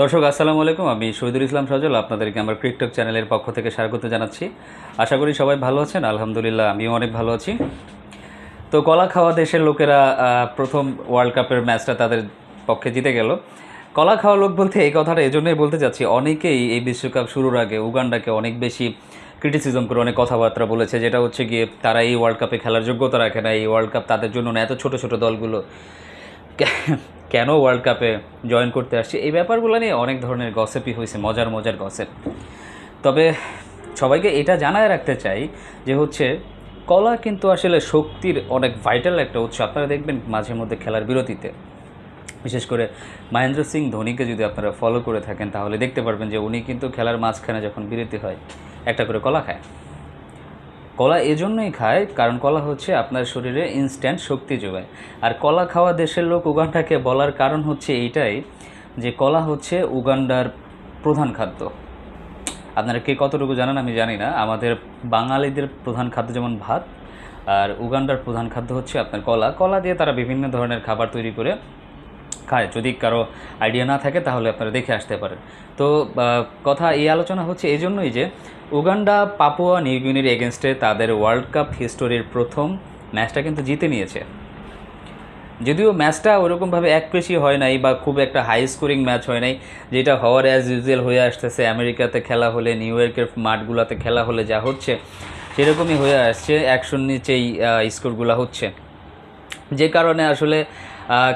দর্শক, আসসালামু আলাইকুম। আমি শহীদুল ইসলাম সজল, আপনাদেরকে আমার ক্রিকটক চ্যানেলের পক্ষ থেকে স্বাগত জানাচ্ছি। আশা করি সবাই ভালো আছেন, আলহামদুলিল্লাহ আমিও অনেক ভালো আছি। তো কলা খাওয়া দেশের লোকেরা প্রথম ওয়ার্ল্ড কাপের ম্যাচটা তাদের পক্ষে জিতে গেল। কলা খাওয়া লোক বলতে এই কথাটা এজন্যই বলতে চাচ্ছি, অনেকেই এই বিশ্বকাপ শুরুর আগে উগান্ডাকে অনেক বেশি ক্রিটিসিজম করে অনেক কথাবার্তা বলেছে, যেটা হচ্ছে গিয়ে তারা এই ওয়ার্ল্ড কাপে খেলার যোগ্যতা রাখে না, এই ওয়ার্ল্ড কাপ তাদের জন্য না, এত ছোট ছোট দলগুলো। কেন ওয়ার্ল্ড কাপে জয়েন করতে আসছে? এই ব্যাপারগুলো নিয়ে অনেক ধরনের গসেপই হয়েছে, মজার মজার গসেপ তবে সবাইকে এটা জানায় রাখতে চাই যে হচ্ছে, কলা কিন্তু আসলে শক্তির অনেক ভাইটাল একটা উৎস। আপনারা দেখবেন মাঝে মধ্যে খেলার বিরতিতে। বিশেষ করে মহেন্দ্র সিং ধোনিকে যদি আপনারা ফলো করে থাকেন, তাহলে দেখতে পারবেন যে উনি কিন্তু খেলার মাঝখানে যখন বিরতি হয়, একটা করে কলা খায়। কলা এজন্যই খায়, কারণ কলা হচ্ছে আপনার শরীরে ইনস্ট্যান্ট শক্তি যোগায়। আর কলা খাওয়া দেশের লোক উগান্ডাকে বলার কারণ হচ্ছে এইটাই যে কলা হচ্ছে উগান্ডার প্রধান খাদ্য। আপনারা কে কতটুকু জানেন আমি জানি না। আমাদের বাঙালিদের প্রধান খাদ্য যেমন ভাত, আর উগান্ডার প্রধান খাদ্য হচ্ছে আপনার কলা। কলা দিয়ে তারা বিভিন্ন ধরনের খাবার তৈরি করে খায় যদি কারও আইডিয়া না থাকে, তাহলে আপনারা দেখে আসতে পারেন। তো কথা এই আলোচনা হচ্ছে এই জন্যই যে, উগান্ডা পাপুয়া নিউগিনির এগেনস্টে তাদের ওয়ার্ল্ড কাপ হিস্টোরির প্রথম ম্যাচটা কিন্তু জিতে নিয়েছে। যদিও ম্যাচটা ওরকমভাবে একপেশি হয় নাই বা খুব একটা হাই স্কোরিং ম্যাচ হয় নাই, যেটা হওয়ার অ্যাজ ইউজুয়াল হয়ে আসতেছে, আমেরিকাতে খেলা হলে, নিউ ইয়র্কের মাঠগুলোতে খেলা হলে যা হচ্ছে, সেরকমই হয়ে আসছে, একশোর নিচেই স্কোরগুলো হচ্ছে। যে কারণে আসলে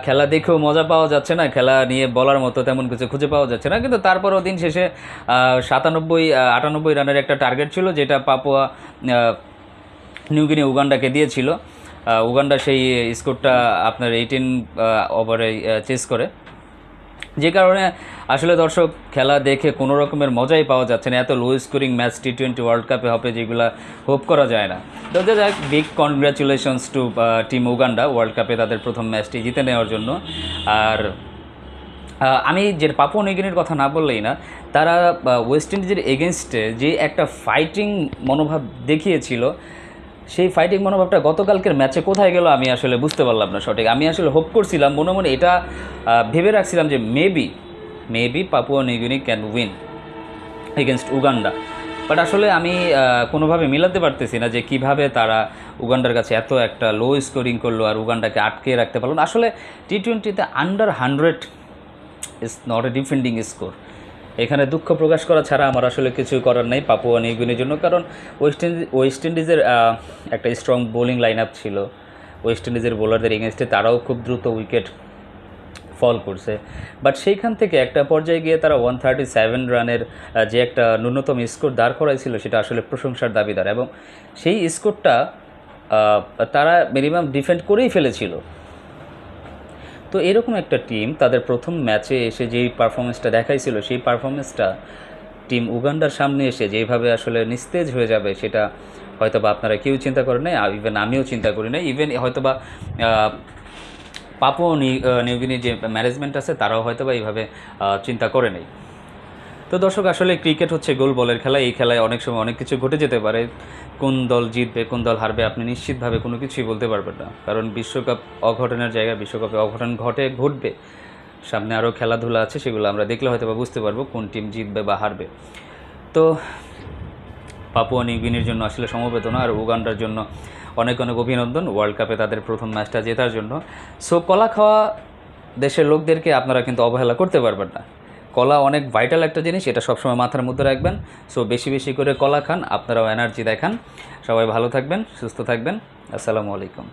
খেলা দেখেও মজা পাওয়া যাচ্ছে না, খেলা নিয়ে বলার মতো তেমন কিছু খুঁজে পাওয়া যাচ্ছে না, কিন্তু তারপরও দিন শেষে সাতানব্বই আটানব্বই রানের একটা টার্গেট ছিল, যেটা পাপুয়া নিউগিনি উগান্ডাকে দিয়েছিল। উগান্ডা সেই স্কোরটা আপনার এইটিন ওভারে চেস করে। যে কারণে আসলে দর্শক, খেলা দেখে কোনো রকমের মজাই পাওয়া যাচ্ছে না। এত low scoring match T twenty world কাপে হবে যেগুলো হোপ করা যায় না। তো যাক big congratulations to team Uganda world কাপে তাদের প্রথম ম্যাচটি জিতে নেওয়ার জন্য। আর আমি যে পাপুয়া নিউগিনির কথা না বললেই না, তারা ওয়েস্ট ইন্ডিজের এগেনস্টে যে একটা ফাইটিং মনোভাব দেখিয়েছিল সেই ফাইটিং মনোভাবটা গতকালকের ম্যাচে কোথায় গেল আমি আসলে বুঝতে পারলাম না সঠিক। আমি আসলে হোপ করছিলাম, মনে মনে এটা ভেবে রাখছিলাম যে maybe maybe Papua New Guinea can win against Uganda but আসলে আমি কোনোভাবে মিলাতে পারতেছি না যে কীভাবে তারা উগান্ডার কাছে এত একটা লো স্কোরিং করল আর উগান্ডাকে আটকে রাখতে পারল না। আসলে টি টোয়েন্টিতে under hundred is not a defending score এখানে দুঃখ প্রকাশ করা ছাড়া আমার আসলে কিছু করার নেই, পাপুয়া নিউগিনির জন্য। কারণ ওয়েস্ট ইন্ডিজ ওয়েস্ট ইন্ডিজের একটা স্ট্রং বোলিং লাইন আপ ছিল। ওয়েস্ট ইন্ডিজের বোলারদের এগেনস্টে তারাও খুব দ্রুত উইকেট ফল করছে। বাট সেইখান থেকে একটা পর্যায়ে গিয়ে তারা ওয়ান থার্টি সেভেন রানের যে একটা ন্যূনতম স্কোর দাঁড় করাইছিল, সেটা আসলে প্রশংসার দাবিদার। এবং সেই স্কোরটা তারা মিনিমাম ডিফেন্ড করেই ফেলেছিল। তো এরকম একটা টিম তাদের প্রথম ম্যাচে এসে যেই পারফরমেন্সটা দেখাইছিল, সেই পারফরমেন্সটা টিম উগান্ডার সামনে এসে যেভাবে আসলে নিস্তেজ হয়ে যাবে সেটা হয়তো বা আপনারা কেউ চিন্তা করেন নাই ইভেন আমিও চিন্তা করি নাই। ইভেন হয়তোবা বা পাপো নিউগিনির যে ম্যানেজমেন্ট আছে তারাও হয়তোবা এইভাবে চিন্তা করে নেই। তো দর্শক, আসলে ক্রিকেট হচ্ছে গোল বলের খেলা। এই খেলায় অনেক সময় অনেক কিছু ঘটে যেতে পারে। কোন দল জিতবে, কোন দল হারবে, আপনি নিশ্চিতভাবে কোনো কিছুই বলতে পারবেন না। কারণ বিশ্বকাপ অঘটনের জায়গায় বিশ্বকাপে অঘটন ঘটে, ঘটবে। সামনে আরও খেলাধুলা আছে, সেগুলো আমরা দেখলে হয়তো বা বুঝতে পারব কোন টিম জিতবে বা হারবে। তো পাপুয়া নিউগিনির জন্য আসলে সমবেদনা, আর উগান্ডার জন্য অনেক অনেক অভিনন্দন। ওয়ার্ল্ড কাপে তাদের প্রথম ম্যাচটা জেতার জন্য। সো কলা খাওয়া দেশের লোকদেরকে আপনারা কিন্তু অবহেলা করতে পারবেন না। কলা অনেক ভাইটাল একটা জিনিস, এটা সবসময় মাথার মধ্যে রাখবেন। সো বেশি বেশি করে কলা খান, আপনারাও এনার্জি দেখান। সবাই ভালো থাকবেন, সুস্থ থাকবেন। আসসালামু আলাইকুম।